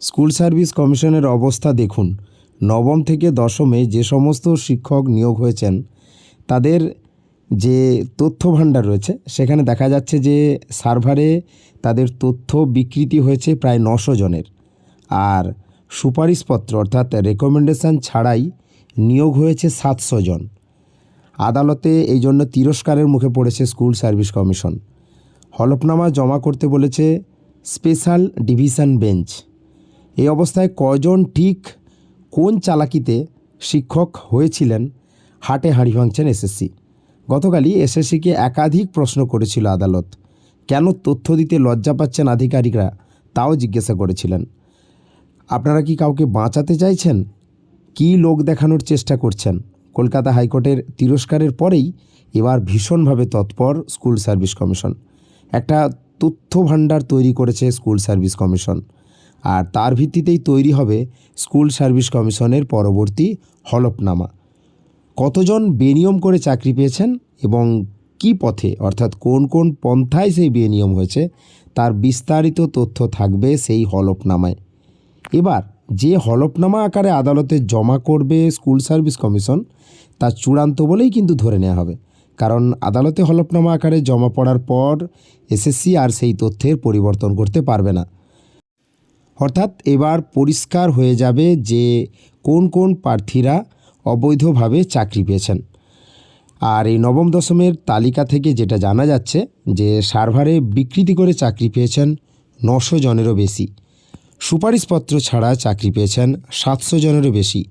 School service কমিশনের অবস্থা দেখুন। নবম থেকে দশমে যে সমস্ত শিক্ষক নিয়োগ হয়েছেন, তাদের যে তথ্য ভাণ্ডার রয়েছে, সেখানে দেখা যাচ্ছে যে সার্ভারে তাদের তথ্য বিকৃতি হয়েছে প্রায় নশো জনের। আর সুপারিশপত্র অর্থাৎ রেকমেন্ডেশন ছাড়াই নিয়োগ হয়েছে সাতশো জন। আদালতে এই জন্য তিরস্কারের মুখে পড়েছে স্কুল সার্ভিস কমিশন। হলফনামা জমা করতে বলেছে স্পেশাল ডিভিশন বেঞ্চ। এই অবস্থায় কজন ঠিক কোন চালাকিতে শিক্ষক হয়েছিলেন হাটে হাঁড়ি ভাঙছেন এসএসসি। গতকালই এসএসসিকে একাধিক প্রশ্ন করেছিল আদালত। কেন তথ্য দিতে লজ্জা পাচ্ছেন আধিকারিকরা তাও জিজ্ঞাসা করেছিলেন। আপনারা কি কাউকে বাঁচাতে চাইছেন? কী লোক দেখানোর চেষ্টা করছেন? কলকাতা হাইকোর্টের তিরস্কারের পরেই এবার ভীষণভাবে তৎপর স্কুল সার্ভিস কমিশন। একটা তথ্য ভাণ্ডার তৈরি করেছে স্কুল সার্ভিস কমিশন। আর তার ভিত্তিতেই তৈরি হবে স্কুল সার্ভিস কমিশনের পরবর্তী হলফনামা। কতজন বেনিয়ম করে চাকরি পেয়েছেন এবং কি পথে, অর্থাৎ কোন কোন পন্থায় সেই বেনিয়ম হয়েছে, তার বিস্তারিত তথ্য থাকবে সেই হলফনামায়। এবার, যে হলফনামা আকারে আদালতে জমা করবে স্কুল সার্ভিস কমিশন, তা চূড়ান্ত বলেই কিন্তু ধরে নেওয়া হবে। কারণ আদালতে হলফনামা আকারে জমা পড়ার পর এসএসসি আর সেই তথ্যের পরিবর্তন করতে পারবে না। অর্থাৎ এবার পরিষ্কার হয়ে যাবে যে কোন কোন প্রার্থীরা অবৈধভাবে চাকরি পেয়েছেন। আর এই নবম দশমের তালিকা থেকে যেটা জানা যাচ্ছে যে সার্ভারে বিকৃতি করে চাকরি পেয়েছেন নশো জনেরও বেশি। সুপারিশপত্র ছাড়া চাকরি পেয়েছেন সাতশো জনেরও বেশি।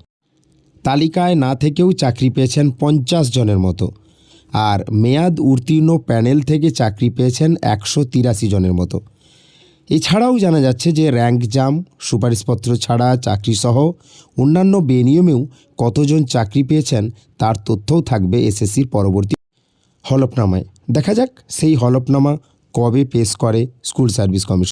তালিকায় না থেকেও চাকরি পেয়েছেন পঞ্চাশ জনের মতো। আর মেয়াদ উত্তীর্ণ প্যানেল থেকে চাকরি পেয়েছেন একশো তিরাশি জনের মতো। এছাড়াও জানা যাচ্ছে যে র্যাঙ্ক জাম সুপারিশপত্র ছাড়া, চাকরিসহ অন্যান্য বেনিয়মেও কতজন চাকরি পেয়েছেন তার তথ্যও থাকবে এসএসসির পরবর্তী হলফনামায়। দেখা যাক সেই হলফনামা কবে পেশ করে স্কুল সার্ভিস কমিশন।